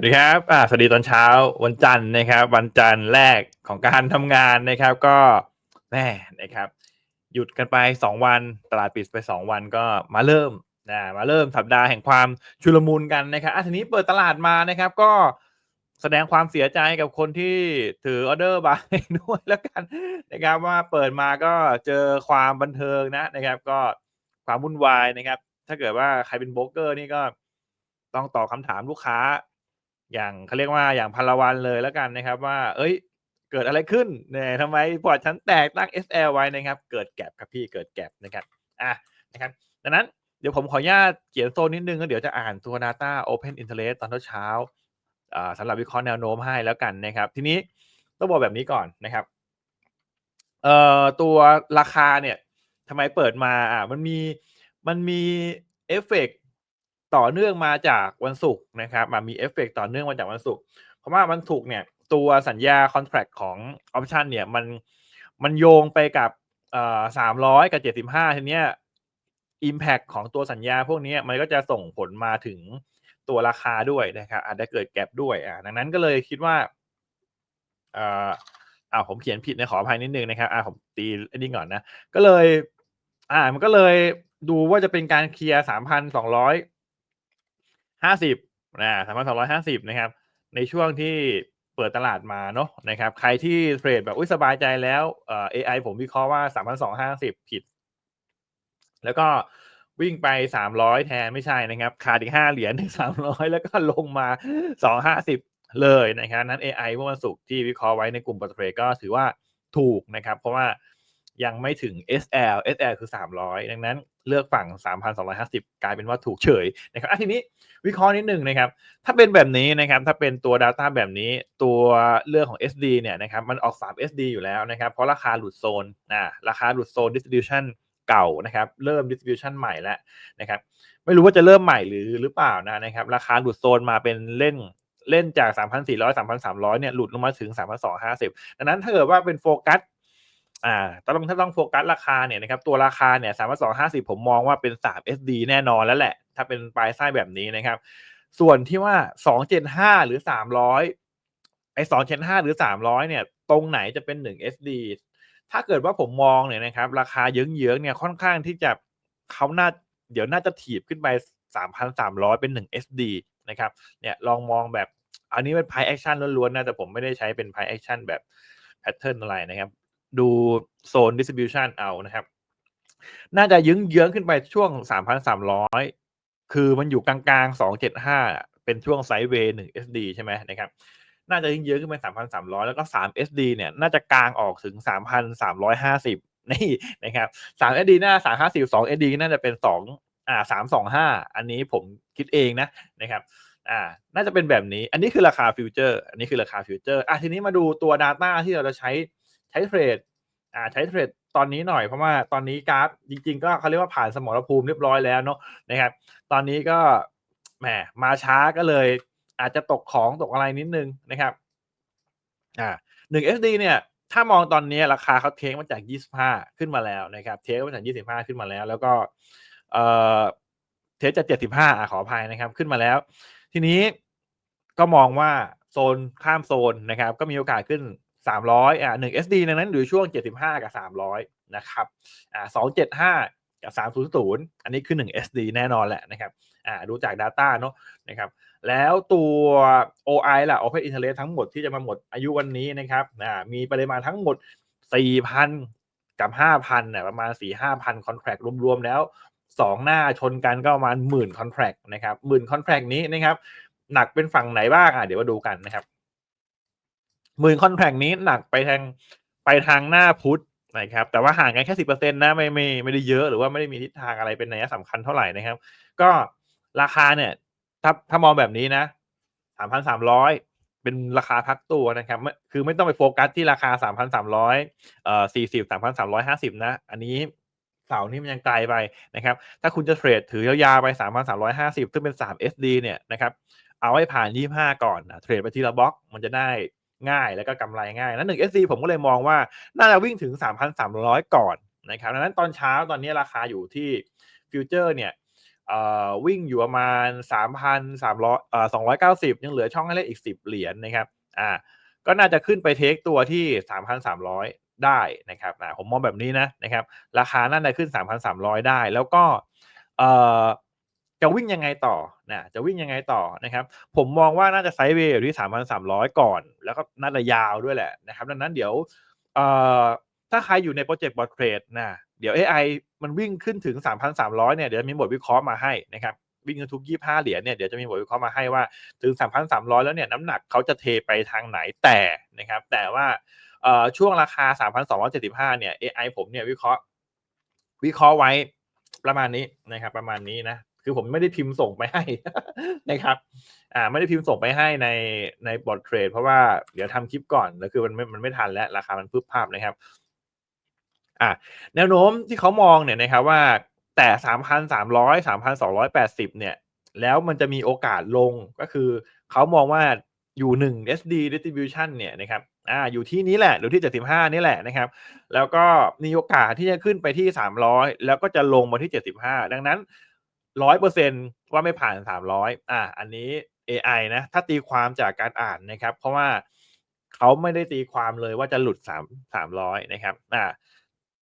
วัสดีครับ อ่า สวัสดีตอนเช้าวันจันทร์นะครับ วันจันทร์แรกของการทำงานนะครับ ก็แม่นะครับ หยุดกันไปสองวัน ตลาดปิดไปสองวันก็มาเริ่มนะมาเริ่มสัปดาห์แห่งความชุลมุนกันนะครับอะทีนี้เปิดตลาดมานะครับ ก็แสดงความเสียใจกับคนที่ถือออเดอร์บายด้วยแล้วกันนะครับ ว่าเปิดมาก็เจอความบันเทิงนะนะครับ ก็ความวุ่นวายนะครับ ถ้าเกิดว่าใครเป็นโบรกเกอร์นี่ก็ต้องตอบคำถามลูกค้า อย่างเขาเรียกว่าอย่างพันละวันเลยแล้วกันนะครับว่า เอ้ย เกิดอะไรขึ้นเนี่ยทำไมพอร์ตฉันแตกตั้ง SL ไว้นะครับ เกิดแก็บครับพี่เกิดแก็บนะครับอะนะครับดังนั้นเดี๋ยวผมขออนุญาตเขียนโซนนิดนึงแล้วเดี๋ยวจะอ่านตัว Data Open Interest ตอนเช้าอ่าสำหรับวิเคราะห์แนวโน้มให้แล้วกันนะครับ ทีนี้ต้องบอกแบบนี้ก่อนนะครับเอ่อตัวราคาเนี่ยทำไมเปิดมาอ่ามันมีมันมีเอฟเฟก ต่อเนื่องมาจากวันศุกร์นะครับมามีเอฟเฟกต์ต่อเนื่องมาจากวันศุกร์เพราะว่าวันศุกร์เนี่ยตัวสัญญาคอนแท c t ของออปชันเนี่ยมันมันโยงไปกับสามร้อยกับเจ็ดสิบห้าทีเนี้ย Impact ของตัวสัญญาพวกนี้มันก็จะส่งผลมาถึงตัวราคาด้วยนะครับอาจจะเกิดแกลบด้วยอ่าดังนั้นก็เลยคิดว่าเอ่ออ่าผมเขียนผิดนะขออภัยนิดนึงนะครับอ่าผมตีอันนี้ก่อนนะ ก็เลย อ่ามันก็เลยดูว่าจะเป็นการเคลียร์สามพันสองร้อย ห้าสิบนะสามพันสองร้อยห้าสิบนะครับ ในช่วงที่เปิดตลาดมาเนาะนะครับ ใครที่เทรดแบบอุ้ยสบายใจแล้วเอ่อ AI ผมวิเคราะห์ว่าสามพันสองห้าสิบผิด แล้วก็วิ่งไปสามร้อยแทนไม่ใช่นะครับขาดอีกห้าเหรียญถึงสามร้อยแล้วก็ลงมาสองห้าสิบเลยนะครับนั้น AI เมื่อวันศุกร์ที่วิเคราะห์ไว้ในกลุ่มปอร์ตเทรดก็ถือว่าถูกนะครับ เพราะว่ายังไม่ถึง SL SL คือ 300 ดังนั้น เลือกฝั่ง 3,250 กลายเป็นว่าถูกเฉยนะครับทีนี้วิเคราะห์นิดหนึ่งนะครับ ถ้าเป็นแบบนี้นะครับ ถ้าเป็นตัว Data แบบนี้ ตัวเรื่องของ SD เนี่ยนะครับ มันออก 3 SD อยู่แล้วนะครับ เพราะราคาหลุดโซนอ่าราคาหลุดโซน distribution เก่านะครับ เริ่ม distribution ใหม่แล้วนะครับ ไม่รู้ว่าจะเริ่มใหม่หรือหรือเปล่านะนะครับ ราคาหลุดโซนมาเป็นเล่นเล่นจาก 3,400 3,300 เนี่ย หลุดลงมาถึง 3,250 ดังนั้นถ้าเกิดว่าเป็นโฟกัส อ่าต้องถ้าต้องโฟกัสราคาเนี่ยนะครับตัวราคาเนี่ยสามพันสองห้าสิบผมมองว่าเป็นสาม SD แน่นอนแล้วแหละ ถ้าเป็นปลายไส้แบบนี้นะครับ ส่วนที่ว่าสองเจ็ดห้าหรือสามร้อยไอ้สองเจ็ดห้าหรือสามร้อยเนี่ยตรงไหนจะเป็นหนึ่ง SD ถ้าเกิดว่าผมมองเนี่ยนะครับ ราคาเยื้องๆเนี่ยค่อนข้างที่จะเขาน่าเดี๋ยวน่าจะถีบขึ้นไปสามพันสามร้อยเป็นหนึ่ง SD นะครับเนี่ยลองมองแบบอันนี้เป็น price action ล้วนๆนะแต่ผมไม่ได้ใช้เป็น price action แบบ pattern อะไรนะครับ ดูโซน distribution เอานะครับ น่าจะยึ้งเยื้องขึ้นไปช่วง 3,300 คือมันอยู่กลางๆ 275 เป็นช่วงไซด์เวย์1 SD ใช่ไหมนะครับ น่าจะยึ้งเยื้องขึ้นไป 3,300 แล้วก็3 SD เนี่ยน่าจะกลางออกถึง 3,350 นี่นะครับ3 SD น่า350 2 SD น่าจะเป็น 2 อ่า 325 อันนี้ผมคิดเองนะนะครับอ่า น่าจะเป็นแบบนี้ อันนี้คือราคาฟิวเจอร์ อันนี้คือราคาฟิวเจอร์ อะทีนี้มาดูตัว Data ที่เราจะใช้ ใช้เทรดอ่าใช้เทรดตอนนี้หน่อยเพราะว่าตอนนี้กราฟจริง ๆ ก็เขาเรียกว่าผ่านสมรภูมิเรียบร้อยแล้วเนาะนะครับตอนนี้ก็แหมมาช้าก็เลย อาจจะตกของตกอะไรนิดนึงนะครับอ่าหนึ่ง SD เนี่ยถ้ามองตอนนี้ราคาเขาเทคมาจาก 25 ขึ้นมาแล้วนะครับ เทคมาจาก 25 ขึ้นมาแล้ว แล้วก็เอ่อเทคจาก 75อะขออภัยนะครับ ขึ้นมาแล้ว ทีนี้ก็มองว่าโซนข้ามโซนนะครับ ก็มีโอกาสขึ้น 300อ่า1 SD ดังนั้นอยู่ช่วง75กับ300นะครับอ่า275กับ300อันนี้คือ1 SD แน่นอนแหละนะครับอ่าดูจาก Data เนาะนะครับแล้วตัว OI ล่ะ Open Interest ทั้งหมดที่จะมาหมดอายุวันนี้นะครับอ่ามีปริมาณทั้งหมด 4,000 กับ 5,000น่ะประมาณ 4-5,000 contract รวม ๆ แล้ว 2 หน้าชนกันก็ประมาณหมื่น contract นะครับหมื่น contract นี้นะครับหนักเป็นฝั่งไหนบ้างอะเดี๋ยวมาดูกันนะครับ หมื่นคอนแทคนี้หนักไปทางไปทางหน้าพุทธนะครับแต่ว่าห่างกันแค่สิบเปอร์เซ็นต์นะไม่ไม่ไม่ได้เยอะหรือว่าไม่ได้มีทิศทางอะไรเป็นนัยสำคัญเท่าไหร่นะครับ ก็ราคาเนี่ยถ้าถ้ามองแบบนี้นะสามพันสามร้อยเป็นราคาพักตัวนะครับไม่คือไม่ต้องไปโฟกัสที่ราคา3,300เอ่อ40 3,350นะ อันนี้เสานี่มันยังไกลไปนะครับ ถ้าคุณจะเทรดถือยาวๆไป3,350ซึ่งเป็น3 SD เนี่ยนะครับ เอาให้ผ่าน25ก่อนนะเทรดไปทีละบล็อก มันจะได้ ง่ายแล้วก็กำไรง่ายนั้น1 SD ผมก็เลยมองว่าน่าจะวิ่งถึง 3,300 ก่อนนะครับดังนั้นตอนเช้าตอนนี้ราคาอยู่ที่ฟิวเจอร์เนี่ยวิ่งอยู่ประมาณ 3,300เอ่อ290 ยังเหลือช่องให้เล่นอีก 10 เหรียญนะครับอ่าก็น่าจะขึ้นไปเทคตัวที่ 3,300 ได้นะครับอ่าผมมองแบบนี้นะนะครับราคาน่าจะขึ้น 3,300 ได้ แล้วก็เอ่อ จะวิ่งยังไงต่อนะจะวิ่งยังไงต่อนะครับ ผมมองว่าน่าจะไซด์เวย์อยู่ที่ 3,300 ก่อน แล้วก็น่าจะยาวด้วยแหละนะครับ ดังนั้นเดี๋ยวถ้าใครอยู่ในโปรเจกต์บอทเทรดนะเดี๋ยว AI มันวิ่งขึ้นถึง 3,300 เนี่ยเดี๋ยวมีบทวิเคราะห์มาให้นะครับวิ่งกันทุก 25 เหรียญเนี่ยเดี๋ยวจะมีบทวิเคราะห์มาให้ว่าถึง 3,300 แล้วเนี่ยน้ำหนักเขาจะเทไปทางไหนแต่นะครับแต่ว่าช่วงราคา 3,275 เนี่ย AI ผมเนี่ยวิเคราะห์ วิเคราะห์ไว้ประมาณนี้นะครับ ประมาณนี้นะ คือผมไม่ได้พิมพ์ส่งไปให้นะครับ อ่า ไม่ได้พิมพ์ส่งไปให้ในในบอทเทรดเพราะว่าเดี๋ยวทำคลิปก่อนแล้วคือมันไม่มันไม่ทันแล้วราคามันพึบภาพนะครับ อ่า แนวโน้มที่เขามองเนี่ยนะครับว่าแต่3,300 3,280เนี่ย แล้วมันจะมีโอกาสลงก็คือเขามองว่าอยู่1 SD distribution เนี่ยนะครับอ่าอยู่ที่นี้แหละหรือที่75นี่แหละนะครับ แล้วก็มีโอกาสที่จะขึ้นไปที่ 300 แล้วก็จะลงมาที่ 75 ดังนั้น 100%ว่าไม่ผ่าน300อ่า อันนี้ AI นะ ถ้าตีความจากการอ่านนะครับ เพราะว่าเขาไม่ได้ตีความเลยว่าจะหลุด3 300นะครับ อ่า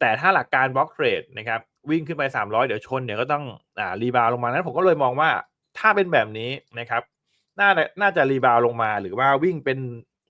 แต่ถ้าหลักการบล็อกเทรดนะครับ วิ่งขึ้นไป300เดี๋ยวชนเดี๋ยวก็ต้องอ่ารีบาวลงมานั้น ผมก็เลยมองว่าถ้าเป็นแบบนี้นะครับ น่าจะน่าจะรีบาวลงมาหรือว่าวิ่งเป็น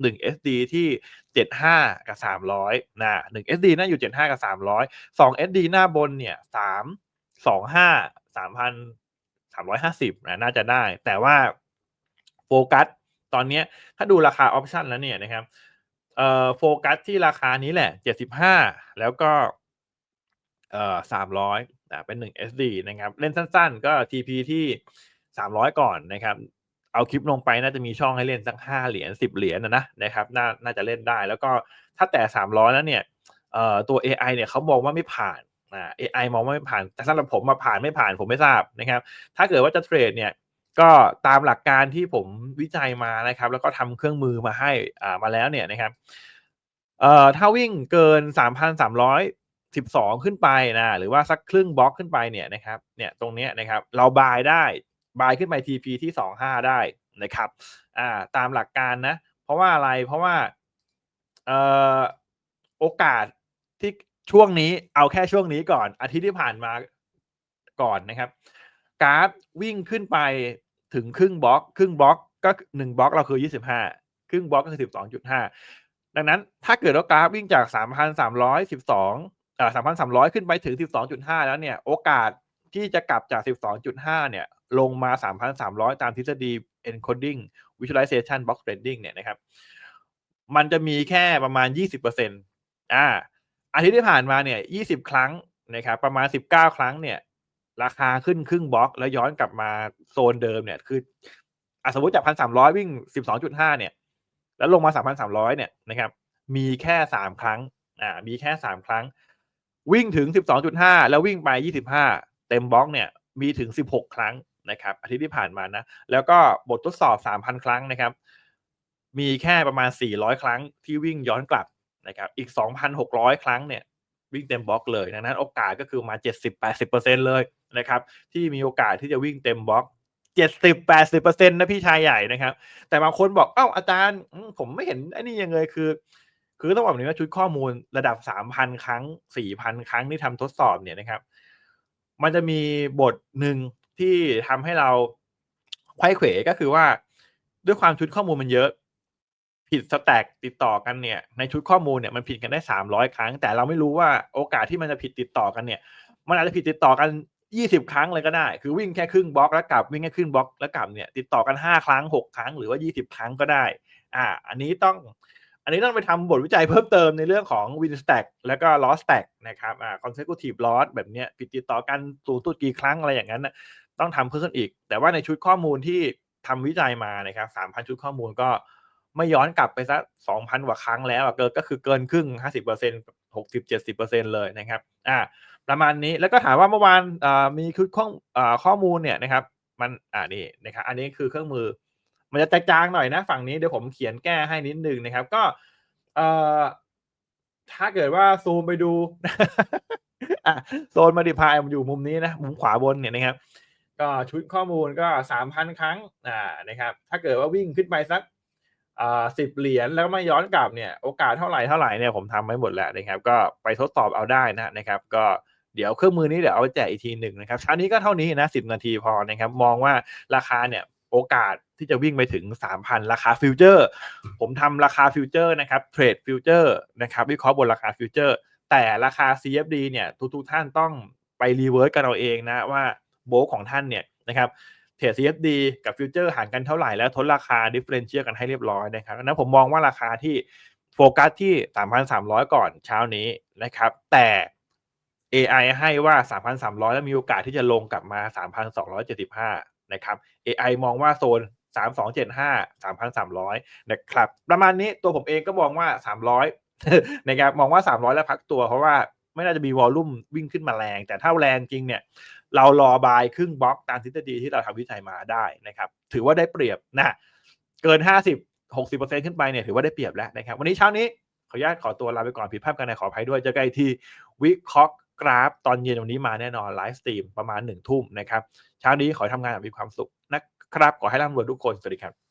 1 SD ที่75กับ300นะ1 SD น่าอยู่75กับ300 2 SD หน้าบนเนี่ย 3 25 3,350นสามร้อยห้าสิบนะน่าจะได้ แต่ว่าโฟกัสตอนนี้ถ้าดูราคาออปชันแล้วเนี่ยนะครับเอ่อโฟกัสที่ราคานี้แหละ75แล้วก็เอ่อ300อ่าเป็น1 SD นะครับ เล่นสั้นๆ ก็ TP ที่300ก่อนนะครับ เอาคลิปลงไปน่าจะมีช่องให้เล่นสัก5เหรียญ10เหรียญนะนะนะครับน่าน่าจะเล่นได้ แล้วก็ถ้าแต่300แล้วเนี่ยเอ่อตัว AI เนี่ยเขามองว่าไม่ผ่าน อ่า AI มองว่าไม่ผ่าน แต่สำหรับผมมาผ่านไม่ผ่านผมไม่ทราบนะครับ ถ้าเกิดว่าจะเทรดเนี่ยก็ตามหลักการที่ผมวิจัยมานะครับ แล้วก็ทำเครื่องมือมาให้อ่ามาแล้วเนี่ยนะครับเอ่อถ้าวิ่งเกิน 3,312 ขึ้นไปนะหรือว่าสักครึ่งบล็อกขึ้นไปเนี่ยนะครับเนี่ยตรงเนี้ยนะครับเราบายได้บายขึ้นไป TP ที่ 25 ได้นะครับอ่าตามหลักการนะ เพราะว่าอะไรเพราะว่าเอ่อโอกาสที่ ช่วงนี้เอาแค่ช่วงนี้ก่อน อาทิตย์ที่ผ่านมาก่อนนะครับกราฟวิ่งขึ้นไปถึงครึ่งบล็อก ครึ่งบล็อกก็หนึ่งบล็อกเราคือ25ครึ่งบล็อกก็คือ12.5ดังนั้นถ้าเกิดว่ากราฟวิ่งจาก3,312อ่า3,300ขึ้นไปถึง12.5แล้วเนี่ย โอกาสที่จะกลับจาก12.5เนี่ย ลงมา3,300ตามทฤษฎี encoding visualization box trading เนี่ยนะครับ มันจะมีแค่ประมาณ20%อ่า อาทิตย์ที่ผ่านมาเนี่ย20ครั้งนะครับประมาณ19ครั้งเนี่ยราคาขึ้นครึ่งบล็อก แล้วย้อนกลับมาโซนเดิมเนี่ยคืออสมมติจาก1,300วิ่ง12.5เนี่ย แล้วลงมา3,300เนี่ยนะครับมีแค่3ครั้งอ่ามีแค่3ครั้ง วิ่งถึง12.5แล้ววิ่งไป25เต็มบล็อกเนี่ยมีถึง16ครั้งนะครับอาทิตย์ที่ผ่านมานะแล้วก็บททดสอบ3,000ครั้งนะครับ มีแค่ประมาณ400ครั้งที่วิ่งย้อนกลับ นะครับอีก 2,600 ครั้งเนี่ยวิ่งเต็มบล็อกเลยดังนั้นโอกาสก็คือมา 70-80%เลยนะครับที่มีโอกาสที่จะวิ่งเต็มบล็อก70-80%นะพี่ชายใหญ่นะครับ แต่บางคนบอก เอ้าอาจารย์ผมไม่เห็นไอ้นี่ยังเลยคือ คือต้องบอกนี้ว่าชุดข้อมูลระดับ 3,000 ครั้ง 4,000 ครั้งที่ทำทดสอบเนี่ยนะครับ มันจะมีบทหนึ่งที่ทำให้เราไข้เขวก็คือว่า ด้วยความชุดข้อมูลมันเยอะ ผิดสแต็กติดต่อกันเนี่ยในชุดข้อมูลเนี่ยมันผิดกันได้ 300 ครั้ง แต่เราไม่รู้ว่าโอกาสที่มันจะผิดติดต่อกันเนี่ย มันอาจจะผิดติดต่อกัน 20 ครั้งเลยก็ได้ คือวิ่งแค่ครึ่งบล็อกแล้วกลับวิ่งแค่ครึ่งบล็อกแล้วกลับเนี่ยติดต่อกัน 5 ครั้ง 6 ครั้งหรือว่า 20 ครั้งก็ได้ อ่า อันนี้ต้อง อันนี้ต้องไปทำบทวิจัยเพิ่มเติมในเรื่องของ win stack แล้วก็ loss stack นะครับอ่า consecutive loss แบบเนี้ยผิดติดต่อกันสูงสุดกี่ครั้งอะไรอย่างนั้นนะต้องทำเพิ่มขึ้นอีก แต่ว่าในชุดข้อมูลที่ทำวิจัยมานะครับ3,000 ชุดข้อมูลก็ ไม่ย้อนกลับไปสักสองพันกว่าครั้งแล้วเกินก็คือเกินครึ่งห้าสิบเปอร์เซ็นหกสิบเจ็ดสิบเปอร์เซ็นเลยนะครับ อ่า ประมาณนี้แล้วก็ถามว่าเมื่อวานอ่ามีคือข้อข้อมูลเนี่ยนะครับ มันอ่านี่นะครับ อันนี้คือเครื่องมือ มันจะแตกจางหน่อยนะฝั่งนี้เดี๋ยวผมเขียนแก้ให้นิดนึงนะครับ ก็เอ่อถ้าเกิดว่าซูมไปดูโซนมาดิพายมันอยู่มุมนี้นะมุมขวาบนเนี่ยนะครับ ก็ชุดข้อมูลก็สามพันครั้งอ่านะครับ ถ้าเกิดว่าวิ่งขึ้นไปสัก อ่าสิบเหรียญแล้วไม่ย้อนกลับเนี่ยโอกาสเท่าไหร่เท่าไหร่เนี่ยผมทำไว้หมดแล้วนะครับ ก็ไปทดสอบเอาได้นะนะครับ ก็เดี๋ยวเครื่องมือนี้เดี๋ยวเอาไปแจกอีกทีหนึ่งนะครับเช้านี้ก็เท่านี้นะสิบนาทีพอนะครับ มองว่าราคาเนี่ยโอกาสที่จะวิ่งไปถึง 3,000 ราคาฟิวเจอร์ ผมทำราคาฟิวเจอร์นะครับเทรดฟิวเจอร์นะครับวิเคราะห์บนราคาฟิวเจอร์ แต่ราคา CFD เนี่ยทุกๆท่านต้องไปรีเวิร์สกันเอาเองนะว่าโบของท่านเนี่ยนะครับ เทรด CFD กับฟิวเจอร์ห่างกันเท่าไหร่แล้วทดราคาดิเฟ r รนเชียกันให้เรียบร้อยนะครับดังนั้นผมมองว่าราคาที่โฟกัสที่ 3,300 ก่อนเช้านี้นะครับ แต่ AI ให้ว่า 3,300 แล้วมีโอกาสที่จะลงกลับมา 3,275 นะครับ AI มองว่าโซน 3275 3,300 นะครับ ประมาณนี้ตัวผมเองก็มองว่า 300 นะครับ มองว่า 300 แล้วพักตัวเพราะว่า ไม่น่าจะมีวอลลุ่มวิ่งขึ้นมาแรง แต่ถ้าแรงจริงเนี่ย เรารอบายครึ่งบล็อกตามทฤษฎีที่เราทำวิจัยมาได้นะครับ ถือว่าได้เปรียบนะเกิน 50 60%ขึ้นไปเนี่ยถือว่าได้เปรียบแล้วนะครับ วันนี้เช้านี้ขออนุญาตขอตัวลาไปก่อนผิดพลาดกันในขออภัยด้วยเจอกันอีกทีวิเคราะห์กราฟตอนเย็นวันนี้มาแน่นอนไลฟ์สตรีมประมาณหนึ่งทุ่มนะครับเช้านี้ขอทำงานแบบมีความสุขนะครับ ขอให้ร่ำรวยทุกคน สวัสดีครับ